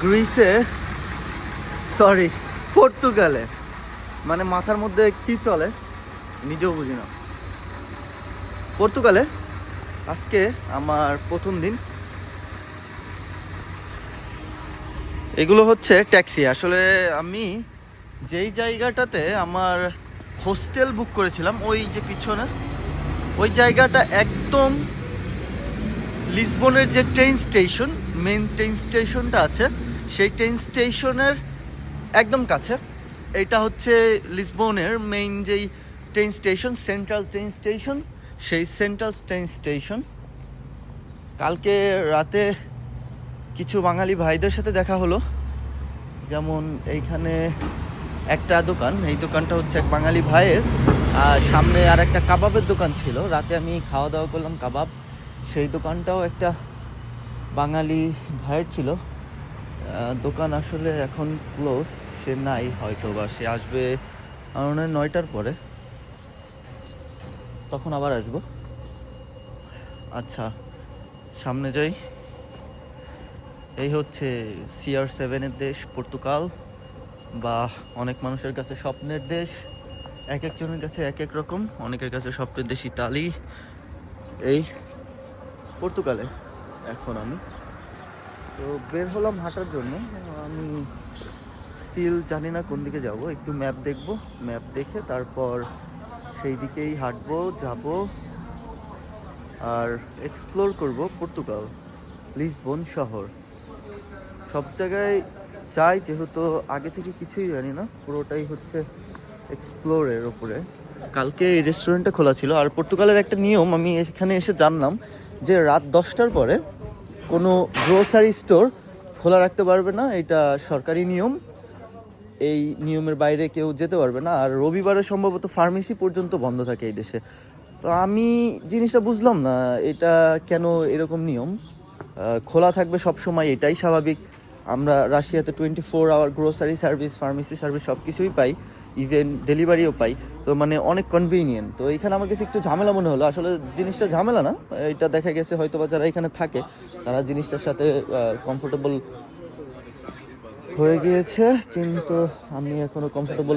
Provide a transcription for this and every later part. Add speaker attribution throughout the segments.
Speaker 1: গ্রিসে, sorry, পর্তুগালে। মানে মাথার মধ্যে কি চলে? নিজেও বুঝি না। পর্তুগালে আজকে আমার প্রথম দিন। এগুলো হচ্ছে ট্যাক্সি। আসলে আমি যেই জায়গাটাতে আমার হোস্টেল বুক করেছিলাম, ওই যে পিছনে, ওই জায়গাটা একদম লিসবনের যে ট্রেন স্টেশন মেন ট্রেন স্টেশনটা আছে সেই ট্রেন স্টেশনের একদম কাছে। এটা হচ্ছে লিসবনের মেইন যেই train station central train station সেই সেন্ট্রাল ট্রেন স্টেশন কালকে রাতে কিছু বাঙালি ভাইদের সাথে দেখা হলো। যেমন এইখানে একটা দোকান, এই দোকানটা হচ্ছে এক বাঙালি ভাইয়ের। আর সামনে আর একটা কাবাবের দোকান ছিল। রাতে আমি খাওয়া দাওয়া করলাম কাবাব। সেই দোকানটাও একটা বাঙালি ভাইয়ের ছিল। দোকান আসলে এখন ক্লোজ, সে নাই হয়তো বা সে আসবে আমার মনে হয় নয়টার পরে। তখন আবার আসব। আচ্ছা সামনে যাই। এই হচ্ছে সিআর সেভেনের দেশ, পর্তুগাল। বা অনেক মানুষের কাছে স্বপ্নের দেশ, এক একজনের কাছে এক এক রকম, অনেকের কাছে স্বপ্নের দেশ ইতালি। এই পর্তুগালে, এখন আমি। তো বের হলাম হাঁটার জন্য। আমি স্টিল জানি না কোন দিকে যাব, একটু ম্যাপ দেখব। ম্যাপ দেখে তারপর সেই দিকেই হাঁটবো, যাব আর এক্সপ্লোর করব পর্তুগাল, লিসবন শহর। সব জায়গায় যাই যেহেতু আগে থেকে কিছুই জানি না, পুরোটাই হচ্ছে এক্সপ্লোরের ওপরে। কালকে এই রেস্টুরেন্টটা খোলা ছিল, আর পর্তুগালের একটা নিয়ম, আমি এখানে এসে জানলাম যে রাত দশটার পরে কোনো গ্রোসারি স্টোর খোলা রাখতে পারবে না, এটা সরকারি নিয়ম। এই নিয়মের বাইরে কেউ যেতে পারবে না, আর রবিবারে সম্ভবত ফার্মেসি পর্যন্ত বন্ধ থাকে এই দেশে। তো আমি জিনিসটা বুঝলাম না, এটা কেন এরকম নিয়ম? খোলা থাকবে সব সময় এটাই স্বাভাবিক। আমরা রাশিয়াতে twenty four hour grocery service pharmacy service সব কিছুই পাই। ইভেন ডেলিভারিও পাই, তো মানে অনেক কনভিনিয়েন্ট তো এখানে আমার কাছে একটু ঝামেলা মনে হলো। আসলে জিনিসটা ঝামেলা না, এটা দেখা গেছে হয়তো বা যারা এখানে থাকে, তারা জিনিসটার সাথে কমফোর্টেবল হয়ে গিয়েছে, কিন্তু আমি এখনও কমফোর্টেবল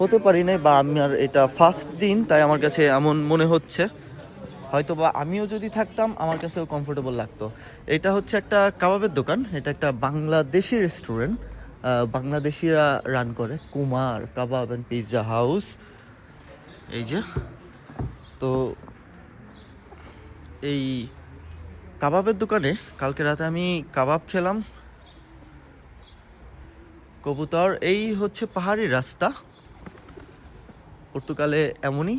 Speaker 1: হতে পারি নাই, বা আমি আর এটা ফার্স্ট দিন, তাই আমার কাছে এমন মনে হচ্ছে। হয়তো বা আমিও যদি থাকতাম, আমার কাছেও কমফোর্টেবল লাগতো। এটা হচ্ছে একটা কাবাবের দোকান, এটা একটা বাংলাদেশি রেস্টুরেন্ট বাংলাদেশিরা রান করে। Kumar, kebab and pizza house এই যে, তো এই কাবাবের দোকানে কালকে রাতে আমি কাবাব খেলাম। কবুতর, এই হচ্ছে পাহাড়ি রাস্তা। পর্তুগালে এমনই।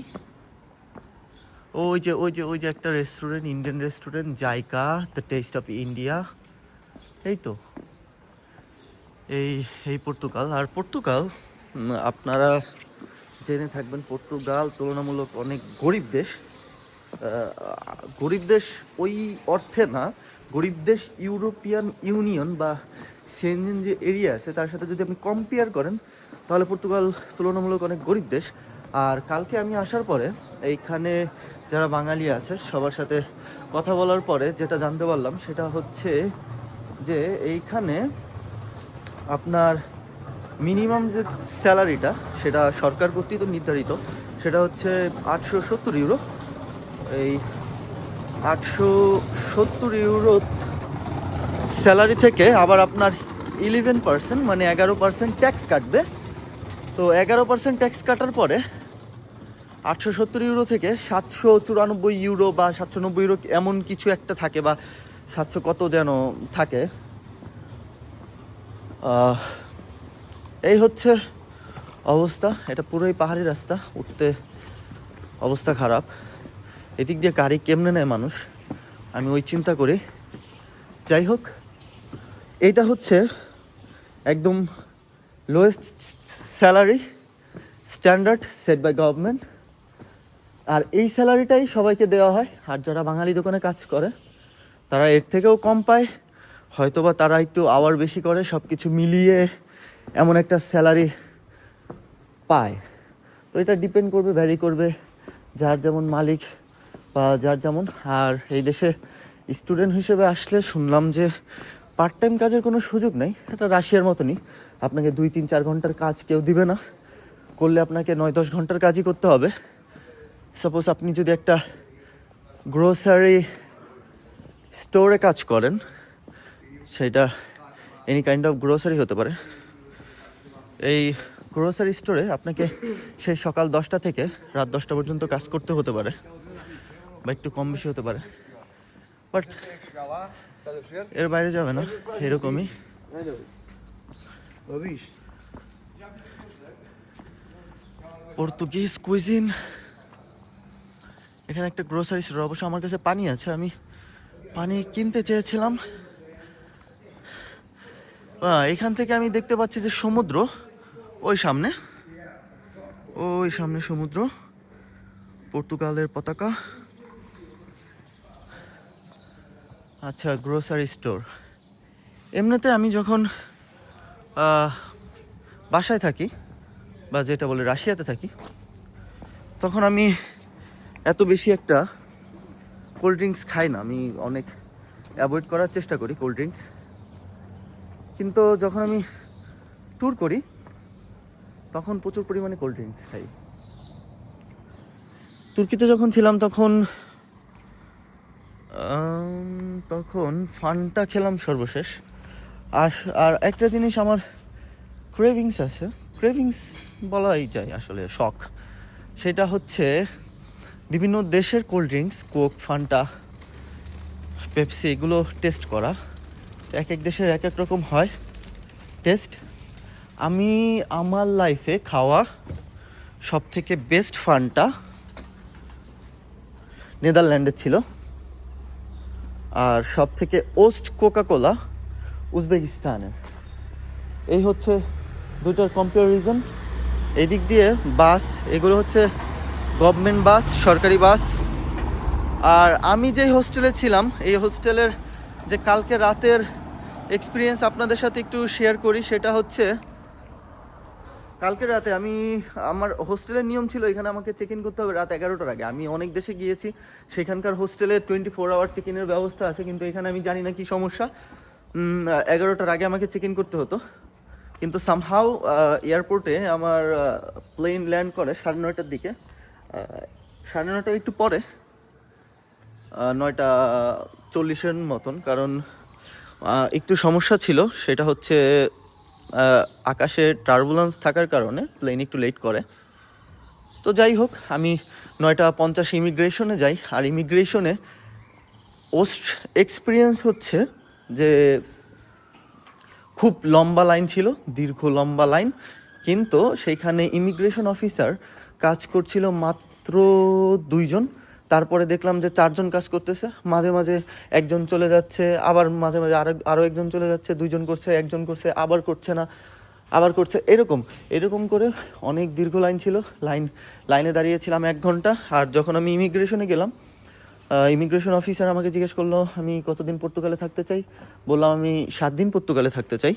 Speaker 1: ওই যে ওই যে ওই যে একটা restaurant Indian restaurant Zaika the taste of India এই তো। এই এই পর্তুগাল। আর পর্তুগাল আপনারা জেনে থাকবেন, পর্তুগাল তুলনামূলক অনেক গরিব দেশ। গরিব দেশ ওই অর্থে না, গরিব দেশ ইউরোপিয়ান ইউনিয়ন বা সেনজেন যে এরিয়া আছে, তার সাথে যদি আপনি কম্পেয়ার করেন, তাহলে পর্তুগাল তুলনামূলক অনেক গরিব দেশ। আর কালকে আমি আসার পরে, এইখানে যারা বাঙালি আছে, সবার সাথে কথা বলার পরে যেটা জানতে পারলাম, সেটা হচ্ছে যে এইখানে আপনার মিনিমাম যে স্যালারিটা, সেটা সরকার কর্তৃক নির্ধারিত, সেটা হচ্ছে আটশো সত্তর ইউরো। এই আটশো সত্তর ইউরো স্যালারি থেকে আবার আপনার ইলেভেন পার্সেন্ট মানে এগারো পার্সেন্ট ট্যাক্স কাটবে। তো এগারো পার্সেন্ট ট্যাক্স কাটার পরে আটশো সত্তর ইউরো থেকে সাতশো চুরানব্বই ইউরো বা সাতশো নব্বই ইউরো এমন কিছু একটা থাকে বা সাতশো কত যেন থাকে এই হচ্ছে অবস্থা। এটা পুরোই পাহাড়ি রাস্তা, উঠতে অবস্থা খারাপ। এদিক দিয়ে গাড়ি কেমনে নেয় মানুষ? আমি ওই চিন্তা করি। যাই হোক, এইটা হচ্ছে একদম lowest salary standard set by government আর এই স্যালারিটাই সবাইকে দেওয়া হয়। আর যারা বাঙালি দোকানে কাজ করে, তারা এর থেকেও কম পায়। হয়তোবা তারা একটু আওয়ার বেশি করে সব কিছু মিলিয়ে এমন একটা স্যালারি পায়। তো এটা ডিপেন্ড করবে ভ্যারি করবে যার যেমন মালিক বা যার যেমন। আর এই দেশে স্টুডেন্ট হিসেবে আসলে শুনলাম যে পার্ট টাইম কাজের কোনো সুযোগ নেই, এটা রাশিয়ার মতনই। আপনাকে দুই, তিন, চার ঘণ্টার কাজ কেউ দিবে না। করলে আপনাকে নয়, দশ ঘণ্টার কাজই করতে হবে। সাপোজ আপনি যদি একটা গ্রোসারি স্টোরে কাজ করেন সেটা এনি কাইন্ড অফ গ্রোসারি হতে পারে। এই গ্রোসারি স্টোরে আপনাকে সেই সকাল দশটা থেকে রাত দশটা পর্যন্ত কাজ করতে হতে পারে বা একটু কম বেশি হতে পারে। বাট? এর বাইরে যাবে না, এরকমই। পর্তুগিজ কুইজিন এখানে একটা গ্রোসারি স্টোর অবশ্য আমার কাছে পানি আছে, আমি পানি কিনতে চেয়েছিলাম। এখান থেকে আমি দেখতে পাচ্ছি যে সমুদ্র, ওই সামনে ওই সামনে সমুদ্র, পর্তুগালের পতাকা। আচ্ছা গ্রোসারি স্টোর এমনিতে আমি যখন বাসায় থাকি, বা যেটা বলে রাশিয়াতে থাকি, তখন আমি এত বেশি একটা কোল্ড ড্রিঙ্কস খাই না। আমি অনেক অ্যাভয়েড করার চেষ্টা করি কোল্ড ড্রিঙ্কস কিন্তু যখন আমি ট্যুর করি, তখন প্রচুর পরিমাণে কোল্ড ড্রিঙ্কস খাই। তুর্কিতে যখন ছিলাম তখন তখন ফানটা খেলাম সর্বশেষ। আর আর একটা জিনিস আমার ক্রেভিংস আছে। ক্রেভিংস বলাই যায় আসলে শখ। সেটা হচ্ছে বিভিন্ন দেশের cold drinks Coke Fanta Pepsi এগুলো টেস্ট করা। এক এক দেশের এক এক রকম হয়। টেস্ট আমি আমার লাইফে খাওয়া সব থেকে বেস্ট ফানটা নেদারল্যান্ডের ছিল। আর সব থেকে ওস্ট কোকা কোলা উজবেকিস্তানের। এই হচ্ছে দুটার কম্পারিজন এদিক দিয়ে বাস, এগুলো হচ্ছে গভর্নমেন্ট বাস, সরকারি বাস। আর আমি যে হোস্টেলে ছিলাম, এই হোস্টেলের যে কালকে রাতের এক্সপিরিয়েন্স আপনাদের সাথে একটু শেয়ার করি, সেটা হচ্ছে, কালকে রাতে আমি, আমার হোস্টেলের নিয়ম ছিল, এখানে আমাকে চেক ইন করতে হবে রাত এগারোটার আগে। আমি অনেক দেশে গিয়েছি, সেখানকার হোস্টেলে টোয়েন্টি ফোর আওয়ার চেক ইনের ব্যবস্থা আছে, কিন্তু এখানে আমি জানি না কি সমস্যা। এগারোটার আগে আমাকে চেক ইন করতে হতো। কিন্তু সামহাও এয়ারপোর্টে আমার প্লেন ল্যান্ড করে সাড়ে নয়টার দিকে। সাড়ে নয়টার একটু পরে নয়টা চল্লিশের মতন, কারণ একটু সমস্যা ছিল, সেটা হচ্ছে আকাশে টার্বুলেন্স থাকার কারণে প্লেন একটু লেট করে। তো যাই হোক, আমি নয়টা পঞ্চাশ ইমিগ্রেশনে যাই, আর ইমিগ্রেশনে ওস্ট এক্সপিরিয়েন্স হচ্ছে যে খুব লম্বা লাইন ছিল, দীর্ঘ লম্বা লাইন কিন্তু সেইখানে ইমিগ্রেশন অফিসার কাজ করছিল মাত্র দুইজন। তারপরে দেখলাম যে চারজন কাজ করতেছে। মাঝে মাঝে একজন চলে যাচ্ছে, আবার মাঝে মাঝে আরও আরও একজন চলে যাচ্ছে, দুইজন করছে, একজন করছে, আবার করছে না, আবার করছে। এরকম এরকম করে অনেক দীর্ঘ লাইন ছিল। লাইন, লাইনে দাঁড়িয়েছিলাম এক ঘণ্টা, আর যখন আমি ইমিগ্রেশনে গেলাম ইমিগ্রেশন অফিসার আমাকে জিজ্ঞেস করল, আমি কতদিন পর্তুগালে থাকতে চাই? বললাম, আমি সাত দিন পর্তুগালে থাকতে চাই।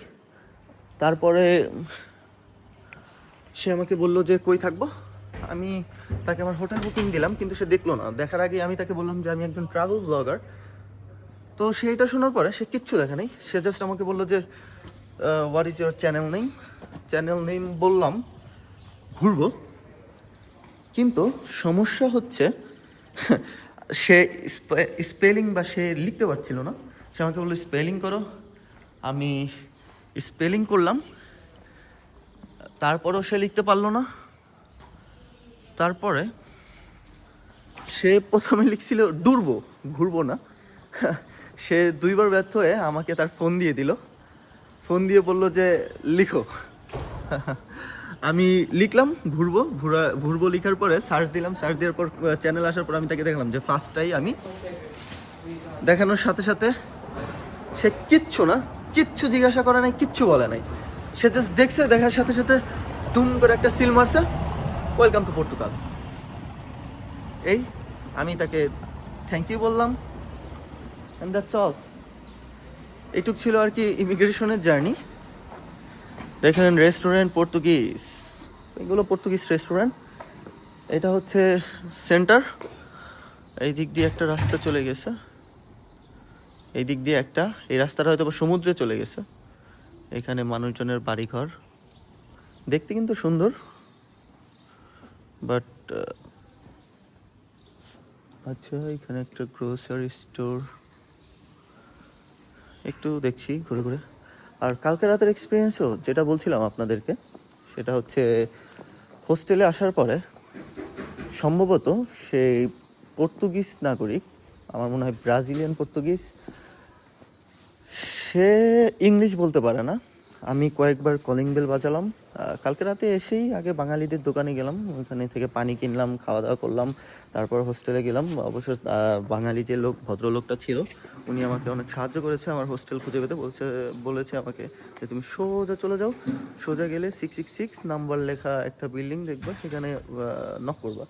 Speaker 1: তারপরে সে আমাকে বলল যে, কই থাকব? আমি তাকে আমার হোটেল বুকিং দিলাম, কিন্তু সে দেখল না। দেখার আগে আমি তাকে বললাম যে, আমি একজন ট্রাভেল ব্লগার তো সে এটা শোনার পরে সে কিচ্ছু দেখে নাই। সে জাস্ট আমাকে বলল যে what is your channel name channel name বললাম, ঘুরবো। কিন্তু সমস্যা হচ্ছে, সে স্পেলিং বা সে লিখতে পারছিল না। সে আমাকে বলল স্পেলিং করো। আমি স্পেলিং করলাম। তারপরেও সে লিখতে পারল না। তারপরে সে প্রথমে লিখছিল ডুরবো ঘুরবো না। সে দুইবার ব্যর্থ হয়ে আমাকে তার ফোন দিয়ে দিল। ফোন দিয়ে বলল যে, লিখো। আমি লিখলাম, ঘুরবো। ঘুরা, ঘুরবো লিখার পরে সার্চ দিলাম সার্চ দেওয়ার পর চ্যানেল আসার পর আমি তাকে দেখলাম যে ফার্স্টটাই আমি দেখানোর সাথে সাথে সে কিচ্ছু না, কিচ্ছু জিজ্ঞাসা করে নাই, কিচ্ছু বলে নাই। সে জাস্ট দেখছে, দেখার সাথে সাথে দুম করে একটা সিল মারছে। Welcome to Portugal. এই, আমি তাকে থ্যাংক ইউ বললাম অ্যান্ড দ্যাটস অল এইটুক ছিল আর কি ইমিগ্রেশনের জার্নি। দেখেন রেস্টুরেন্ট পর্তুগিজ। এগুলো পর্তুগিজ রেস্টুরেন্ট। এটা হচ্ছে সেন্টার। এই দিক দিয়ে একটা রাস্তা চলে গেছে। এই দিক দিয়ে একটা। এই রাস্তাটা হয়তো সমুদ্রে চলে গেছে। এখানে মানুষজনের বাড়িঘর। দেখতে কিন্তু সুন্দর। বাট আচ্ছা এখানে একটা গ্রোসারি স্টোর একটু দেখছি, ঘুরে ঘুরে। আর কালকে রাতের এক্সপিরিয়েন্সও যেটা বলছিলাম আপনাদেরকে, সেটা হচ্ছে হোস্টেলে আসার পরে, সম্ভবত সেই পর্তুগিজ নাগরিক, আমার মনে হয় ব্রাজিলিয়ান পর্তুগিজ, সে ইংলিশ বলতে পারে না। আমি কয়েকবার কলিং বেল বাজালাম। কালকে রাতে এসেই আগে বাঙালিদের দোকানে গেলাম। ওখানে থেকে পানি কিনলাম খাওয়া দাওয়া করলাম, তারপর হোস্টেলে গেলাম। অবশ্য বাঙালি যে লোক, ভদ্রলোকটা ছিল, উনি আমাকে অনেক সাহায্য করেছে আমার হোস্টেল খুঁজে পেতে। বলছে, বলেছে আমাকে যে, তুমি সোজা চলে যাও। সোজা গেলে সিক্স সিক্স সিক্স নাম্বার লেখা একটা বিল্ডিং দেখবা, সেখানে নক করবা।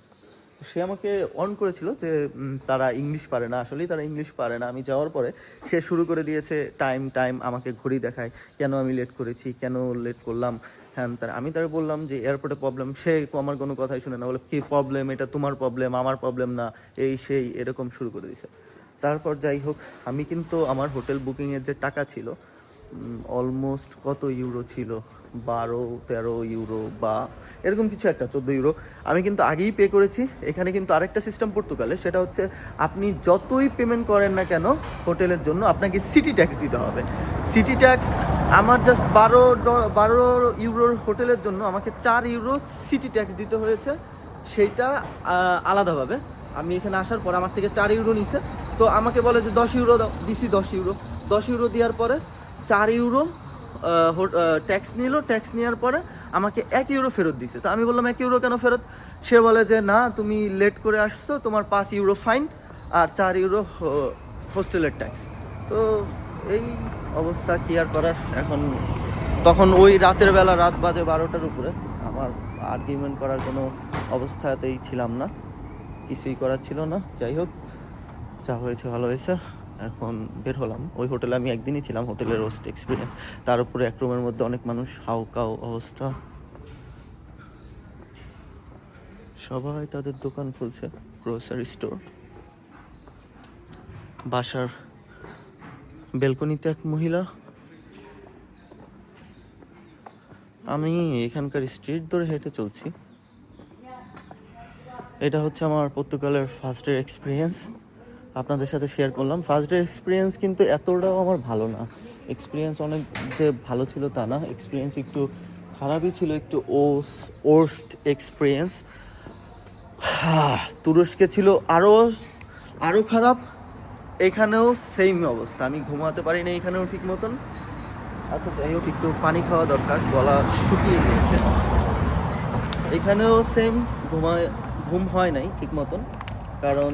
Speaker 1: আমাকে অন করেছিল যে তারা ইংলিশ পারে না, আসলেই তারা ইংলিশ পারে না। আমি যাওয়ার পরে সে শুরু করে দিয়েছে টাইম টাইম আমাকে ঘড়ি দেখায়। কেন আমি লেট করেছি? কেন লেট করলাম? হ্যাঁ তার, আমি তার বললাম যে এয়ারপোর্টে প্রবলেম সে আমার কোনো কথাই শুনে না। বলে, কী প্রবলেম এটা তোমার প্রবলেম আমার প্রবলেম না। এই, সেই, এরকম শুরু করে দিয়েছে। তারপর যাই হোক, আমি কিন্তু আমার হোটেল বুকিংয়ের যে টাকা ছিল অলমোস্ট কত ইউরো ছিল? বারো, তেরো ইউরো বা এরকম কিছু একটা, চোদ্দ ইউরো আমি কিন্তু আগেই পে করেছি। এখানে কিন্তু আরেকটা সিস্টেম পর্তুগালে, সেটা হচ্ছে আপনি যতই পেমেন্ট করেন না কেন, হোটেলের জন্য আপনাকে সিটি ট্যাক্স দিতে হবে। সিটি ট্যাক্স আমার জাস্ট বারো বারো ইউরোর হোটেলের জন্য আমাকে চার ইউরো সিটি ট্যাক্স দিতে হয়েছে। সেইটা আলাদাভাবে। আমি এখানে আসার পর আমার থেকে চার ইউরো নিছে। তো আমাকে বলে যে দশ ইউরো দাও, দিছি দশ ইউরো দশ ইউরো দেওয়ার পরে চার ইউরো ট্যাক্স নিল। ট্যাক্স নেওয়ার পরে আমাকে এক ইউরো ফেরত দিছে। তো আমি বললাম, এক ইউরো কেন ফেরত? সে বলে যে, না, তুমি লেট করে আসছো, তোমার পাঁচ ইউরো ফাইন আর চার ইউরো হোস্টেলের ট্যাক্স তো এই অবস্থা কি আর করার? এখন তখন ওই রাতের বেলা রাত বাজে বারোটার উপরে আমার আর্গুমেন্ট করার কোনো অবস্থাতেই ছিলাম না। কিছুই করার ছিল না। যাই হোক, যা হয়েছে ভালো হয়েছে। এখন বের হলাম। ওই হোটেলে আমি একদিনই ছিলাম, হোটেলের রোস্ট এক্সপিরিয়েন্স তার উপরে এক রুমের মধ্যে অনেক মানুষ হাউকাও অবস্থা। সবাই তাদের দোকান খুলছে গ্রোসারি স্টোর বাসার বেলকনিতে এক মহিলা। আমি এখানকার স্ট্রিট ধরে হেঁটে চলছি। এটা হচ্ছে আমার পর্তুগালের ফার্স্ট ডে এক্সপিরিয়েন্স আপনাদের সাথে শেয়ার করলাম। ফার্স্ট ডে এক্সপিরিয়েন্স কিন্তু এতটাও আমার ভালো না। এক্সপিরিয়েন্স অনেক যে ভালো ছিল তা না। এক্সপিরিয়েন্স একটু খারাপই ছিল, একটু ওস ওর্স্ট এক্সপিরিয়েন্স তুরস্কে ছিল আরও আরও খারাপ। এখানেও সেম অবস্থা। আমি ঘুমাতে পারি না এখানেও ঠিক মতন আচ্ছা যাই হোক, একটু পানি খাওয়া দরকার। গলা শুকিয়ে গিয়েছে। এখানেও সেম ঘুমায়, ঘুম হয় নাই ঠিক মতন কারণ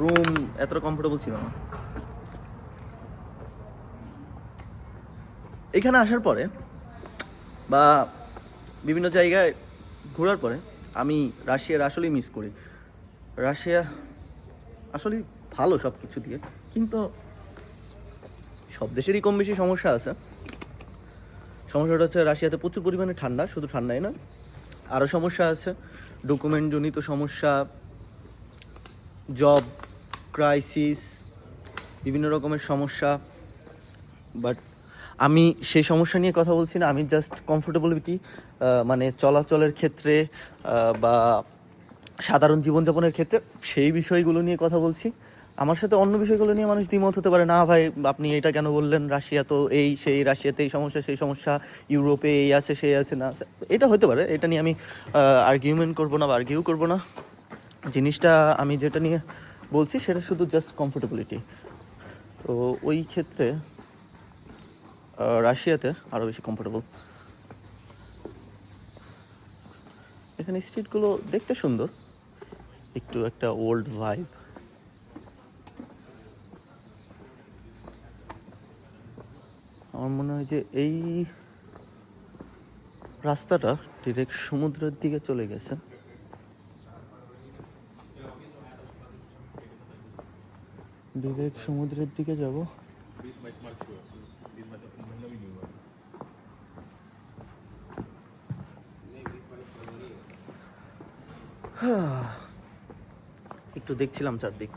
Speaker 1: রুম এতটা কমফোর্টেবল ছিল না। এখানে আসার পরে বা বিভিন্ন জায়গায় ঘোরার পরে আমি রাশিয়ার আসলেই মিস করি। রাশিয়া আসলেই ভালো সব কিছু দিয়ে, কিন্তু সব দেশেরই কম বেশি সমস্যা আছে। সমস্যাটা হচ্ছে রাশিয়াতে প্রচুর পরিমাণে ঠান্ডা, শুধু ঠান্ডাই না আরও সমস্যা আছে। ডকুমেন্ট জনিত সমস্যা জব ক্রাইসিস বিভিন্ন রকমের সমস্যা বাট আমি সেই সমস্যা নিয়ে কথা বলছি না, আমি জাস্ট কমফোর্টেবিলিটি মানে চলাচলের ক্ষেত্রে বা সাধারণ জীবনযাপনের ক্ষেত্রে সেই বিষয়গুলো নিয়ে কথা বলছি। আমার সাথে অন্য বিষয়গুলো নিয়ে মানুষ দ্বিমত হতে পারে, না ভাই, আপনি এটা কেন বললেন? রাশিয়া তো এই, সেই, রাশিয়াতে এই সমস্যা, সেই সমস্যা, ইউরোপে এই আছে, সেই আছে, না আছে। এটা হতে পারে, এটা নিয়ে আমি আর্কিউমেন্ট করব না বা আর্কিউ করব না। জিনিসটা আমি যেটা নিয়ে বলছি, সেটা শুধু জাস্ট কমফোর্টেবিলিটি তো ওই ক্ষেত্রে রাশিয়াতে আরও বেশি কমফোর্টেবল এখানে স্ট্রিটগুলো দেখতে সুন্দর, একটু একটা ওল্ড ভাইব আমার মনে হয় যে এই রাস্তাটা ডিরেক্ট সমুদ্রের দিকে চলে গেছে। ডিরেক্ট সমুদ্রের দিকে যাব। একটু দেখছিলাম চারদিক।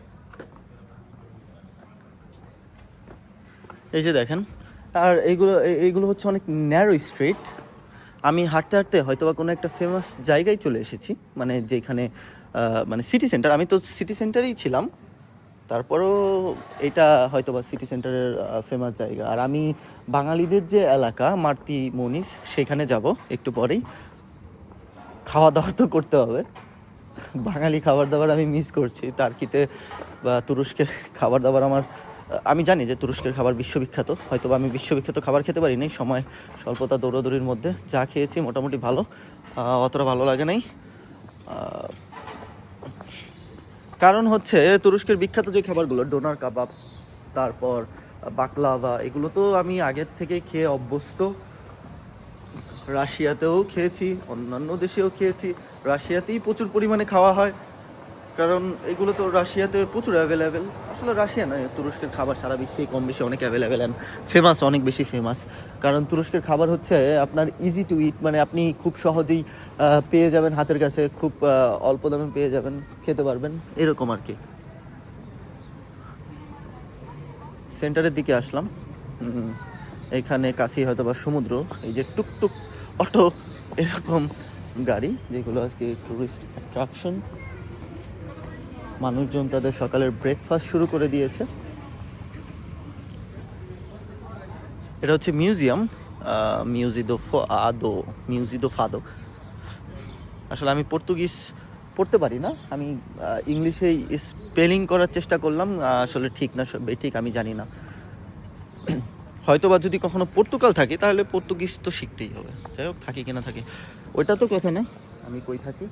Speaker 1: এই যে দেখেন, আর এইগুলো এইগুলো হচ্ছে অনেক ন্যারো স্ট্রিট আমি হাঁটতে হাঁটতে হয়তো বা কোনো একটা ফেমাস জায়গায় চলে এসেছি মানে যেখানে মানে সিটি সেন্টার আমি তো সিটি সেন্টারেই ছিলাম তারপরও এটা হয়তো বা সিটি সেন্টারের ফেমাস জায়গা। আর আমি বাঙালিদের যে এলাকা মারতি মনিস সেখানে যাব একটু পরেই। খাওয়া দাওয়া তো করতে হবে। বাঙালি খাবার দাবার আমি মিস করছি। তার্কিতে বা তুরস্কের খাবার দাবার আমার আমি জানি যে তুরস্কের খাবার বিশ্ববিখ্যাত। হয়তো আমি বিশ্ববিখ্যাত খাবার খেতে পারি নাই। সময় স্বল্পতা দৌড়াদৌড়ির মধ্যে যা খেয়েছি মোটামুটি ভালো। অতটা ভালো লাগে নাই। কারণ হচ্ছে তুরস্কের বিখ্যাত যে খাবারগুলো, ডোনার কাবাব, তারপর বাকলাভা এগুলো তো আমি আগের থেকে খেয়ে অভ্যস্ত। রাশিয়াতেও খেয়েছি, অন্যান্য দেশেও খেয়েছি। রাশিয়াতেই প্রচুর পরিমাণে খাওয়া হয়। কারণ এগুলো তো রাশিয়াতে প্রচুর অ্যাভেলেবেল আসলে রাশিয়া নয়, তুরস্কের খাবার সারা বিশ্বেই কম বেশি অনেক অ্যাভেলেবেল অ্যান্ড ফেমাস অনেক বেশি ফেমাস কারণ তুরস্কের খাবার হচ্ছে আপনার ইজি টু ইট মানে আপনি খুব সহজেই পেয়ে যাবেন হাতের কাছে, খুব অল্প দামে পেয়ে যাবেন, খেতে পারবেন, এরকম আর কি। সেন্টারের দিকে আসলাম। এখানে কাছেই হয়তো বা সমুদ্র, এই যে টুকটুক অটো, এরকম গাড়ি, যেগুলো আজকে টুরিস্ট অ্যাট্রাকশন মানুষজন তাদের সকালের ব্রেকফাস্ট শুরু করে দিয়েছে। এটা হচ্ছে মিউজিয়াম মিউজিদো আদো মিউজিদো ফাদো আসলে আমি পর্তুগিজ পড়তে পারি না আমি আহ, ইংলিশেই স্পেলিং করার চেষ্টা করলাম আসলে ঠিক না ঠিক আমি জানি না। হয়তো বা যদি কখনো পর্তুগাল থাকি তাহলে পর্তুগিজ তো শিখতেই হবে। যাই হোক থাকি কিনা থাকি। ওইটা তো কথা না? আমি কই থাকি?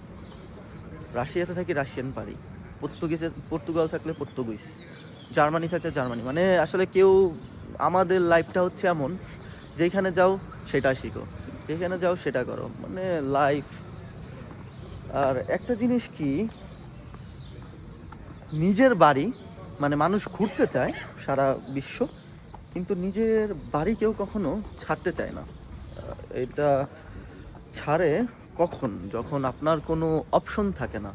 Speaker 1: রাশিয়াতে থাকি রাশিয়ান পারি। পর্তুগিজে পর্তুগাল থাকলে পর্তুগিজ, জার্মানি থাকলে জার্মানি। মানে আসলে কেউ, আমাদের লাইফটা হচ্ছে এমন যেখানে যাও সেটা শিখো যেখানে যাও সেটা করো। মানে লাইফ। আর একটা জিনিস কি, নিজের বাড়ি মানে মানুষ ঘুরতে চায় সারা বিশ্ব, কিন্তু নিজের বাড়ি কেউ কখনো ছাড়তে চায় না। এটা ছাড়ে কখন? যখন আপনার কোনো অপশন থাকে না।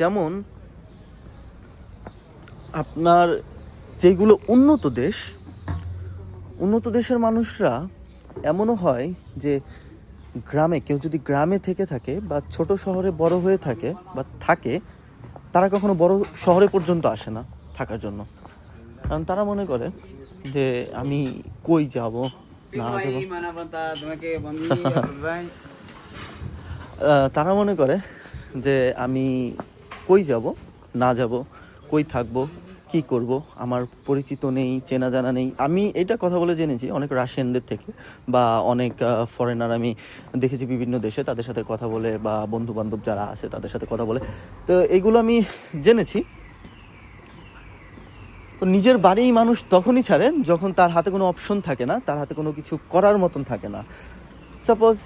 Speaker 1: যেমন আপনার যেগুলো উন্নত দেশ উন্নত দেশের মানুষরা এমনও হয় যে গ্রামে কেউ যদি গ্রামে থেকে থাকে বা ছোট শহরে বড় হয়ে থাকে বা থাকে তারা কখনো বড় শহরে পর্যন্ত আসে না থাকার জন্য। কারণ তারা মনে করে যে আমি কই যাব না যাব। তারা মনে করে যে আমি কই যাব, না যাব, কই থাকব, কি করব, আমার পরিচিত নেই, চেনা জানা নেই। আমি এটা কথা বলে জেনেছি অনেক রাশিয়ানদের থেকে বা অনেক ফরেনার আমি দেখেছি বিভিন্ন দেশে তাদের সাথে কথা বলে বা বন্ধু বান্ধব যারা আছে তাদের সাথে কথা বলে। তো এগুলো আমি জেনেছি। তো নিজের বাড়ি মানুষ তখনই ছাড়ে যখন তার হাতে কোনো অপশন থাকে না, তার হাতে কোনো কিছু করার মতন থাকে না। সাপোজ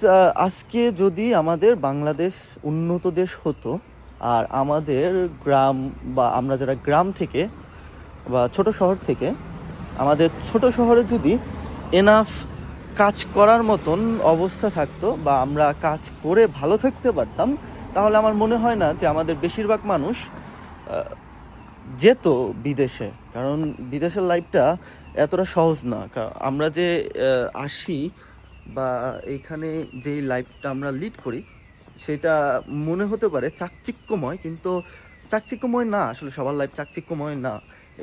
Speaker 1: আজকে যদি আমাদের বাংলাদেশ উন্নত দেশ হতো আর আমাদের গ্রাম বা আমরা যারা গ্রাম থেকে বা ছোট শহর থেকে, আমাদের ছোট শহরে যদি এনাফ কাজ করার মতন অবস্থা থাকতো বা আমরা কাজ করে ভালো থাকতে পারতাম, তাহলে আমার মনে হয় না যে আমাদের বেশিরভাগ মানুষ যেত বিদেশে। কারণ বিদেশের লাইফটা এতটা সহজ না। আমরা যে আসি বা এইখানে যেই লাইফটা আমরা লিড করি সেটা মনে হতে পারে চাকচিক্যময়, কিন্তু চাকচিক্যময় না, আসলে সবার লাইফ চাকচিক্যময় না।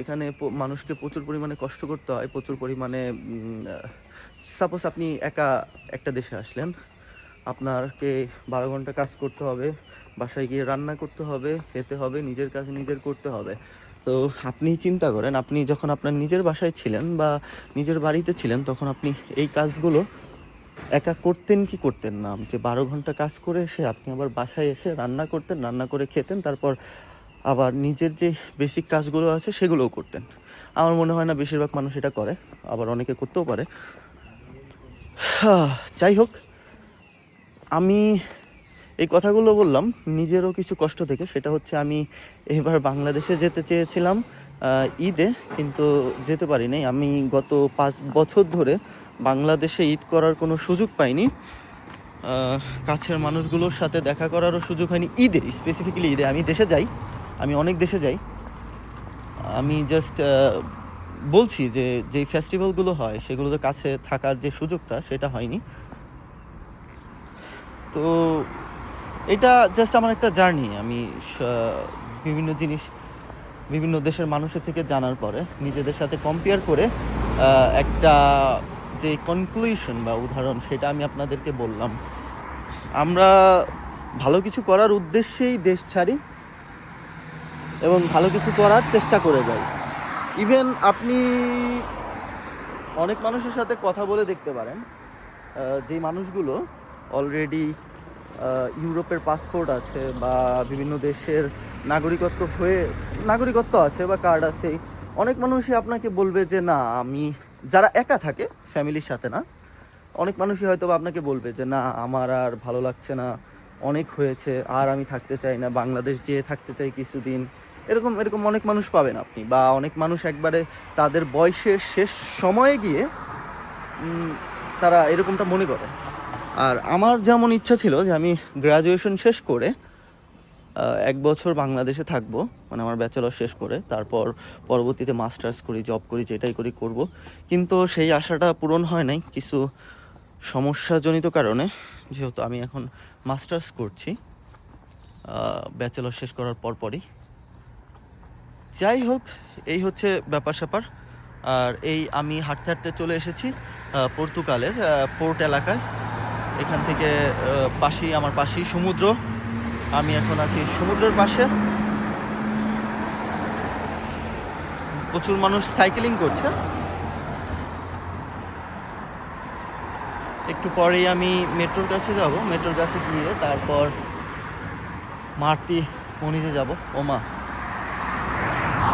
Speaker 1: এখানে মানুষকে প্রচুর পরিমাণে কষ্ট করতে হয়, প্রচুর পরিমাণে সাপোজ আপনি একা একটা দেশে আসলেন আপনাকে বারো ঘণ্টা কাজ করতে হবে, বাসায় গিয়ে রান্না করতে হবে, খেতে হবে, নিজের কাজ নিজের করতে হবে। তো আপনি চিন্তা করেন, আপনি যখন আপনার নিজের বাসায় ছিলেন বা নিজের বাড়িতে ছিলেন, তখন আপনি এই কাজগুলো একা করতেন কি করতেন না? যে বারো ঘণ্টা কাজ করে এসে আপনি আবার বাসায় এসে রান্না করতেন, রান্না করে খেতেন, তারপর আবার নিজের যে বেসিক কাজগুলো আছে সেগুলোও করতেন। আমার মনে হয় না বেশিরভাগ মানুষ এটা করে, আবার অনেকে করতেও পারে। যাই হোক, আমি এই কথাগুলো বললাম, নিজেরও কিছু কষ্ট থেকে। সেটা হচ্ছে আমি এবার বাংলাদেশে যেতে চেয়েছিলাম ঈদে, কিন্তু যেতে পারি নাই আমি গত পাঁচ বছর ধরে বাংলাদেশে ঈদ করার কোনো সুযোগ পাইনি। কাছের মানুষগুলোর সাথে দেখা করারও সুযোগ হয়নি। ঈদে স্পেসিফিক্যালি ঈদে। আমি দেশে যাই। আমি অনেক দেশে যাই। আমি জাস্ট বলছি যে, যেই ফেস্টিভ্যালগুলো হয়, সেগুলোতে কাছে থাকার যে সুযোগটা, সেটা হয়নি। তো এটা জাস্ট আমার একটা জার্নি। আমি বিভিন্ন জিনিস, বিভিন্ন দেশের মানুষের থেকে জানার পরে, নিজেদের সাথে কম্পেয়ার করে একটা যে কনক্লুশন বা উদাহরণ সেটা আমি আপনাদেরকে বললাম। আমরা ভালো কিছু করার উদ্দেশ্যেই দেশ ছাড়ি এবং ভালো কিছু করার চেষ্টা করে যাই। ইভেন আপনি অনেক মানুষের সাথে কথা বলে দেখতে পারেন যে মানুষগুলো অলরেডি ইউরোপের পাসপোর্ট আছে বা বিভিন্ন দেশের নাগরিকত্ব হয়ে, নাগরিকত্ব আছে বা কার্ড আছে, অনেক মানুষই আপনাকে বলবে যে, না, আমি যারা একা থাকে, ফ্যামিলির সাথে না, অনেক মানুষই হয়তো আপনাকে বলবে যে, না, আমার আর ভালো লাগছে না, অনেক হয়েছে, আর আমি থাকতে চাই না, বাংলাদেশ যেয়ে থাকতে চাই কিছুদিন। এরকম এরকম অনেক মানুষ পাবেন আপনি, বা অনেক মানুষ একবারে তাদের বয়সের শেষ সময়ে গিয়ে তারা এরকমটা মনে করে। আর আমার যেমন ইচ্ছা ছিল যে, আমি গ্রাজুয়েশন শেষ করে এক বছর বাংলাদেশে থাকব মানে আমার ব্যাচেলর শেষ করে, তারপর পরবর্তীতে মাস্টার্স করি, জব করি, যেটাই করি করব। কিন্তু সেই আশাটা পূরণ হয় নাই, কিছু সমস্যাজনিত কারণে, যেহেতু আমি এখন মাস্টার্স করছি ব্যাচেলর শেষ করার পরপরই যাই হোক, এই হচ্ছে ব্যাপার স্যাপার। আর এই আমি হাঁটতে হাঁটতে চলে এসেছি পর্তুগালের পোর্ট এলাকায়। এখান থেকে পাশেই, আমার পাশেই সমুদ্র। আমি এখন আছি সমুদ্রের পাশে। প্রচুর মানুষ সাইকেলিং করছে। একটু পরেই আমি মেট্রোর কাছে যাব। মেট্রোর কাছে গিয়ে তারপর মারতি মনিতে যাব। ওমা।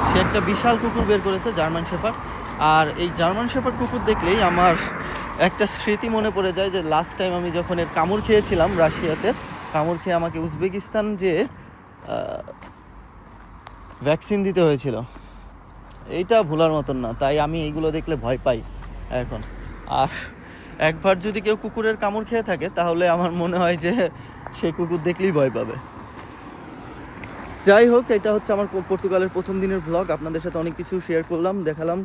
Speaker 1: সে একটা বিশাল কুকুর বের করেছে, জার্মান শেফার আর এই জার্মান শেফার কুকুর দেখলেই আমার একটা স্মৃতি মনে পড়ে যায় যে লাস্ট টাইম আমি যখন এর কামড় খেয়েছিলাম রাশিয়াতে কামড় খেয়ে আমাকে উজবেকিস্তান যে ভ্যাকসিন দিতে হয়েছিল, এইটা ভোলার মতন না, তাই আমি এইগুলো দেখলে ভয় পাই এখন। আর একবার যদি কেউ কুকুরের কামড় খেয়ে থাকে, তাহলে আমার মনে হয় যে সে কুকুর দেখলেই ভয় পাবে। যাই হোক, এটা হচ্ছে আমার পর্তুগালের প্রথম দিনের ব্লগ আপনাদের সাথে অনেক কিছু শেয়ার করলাম, দেখালাম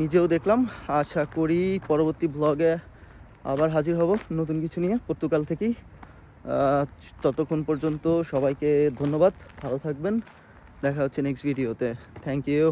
Speaker 1: নিজেও দেখলাম। আশা করি পরবর্তী ব্লগে আবার হাজির হব নতুন কিছু নিয়ে, পর্তুগাল থেকেই। ততক্ষণ পর্যন্ত সবাইকে ধন্যবাদ ভালো থাকবেন দেখা হচ্ছে নেক্সট ভিডিওতে থ্যাংক ইউ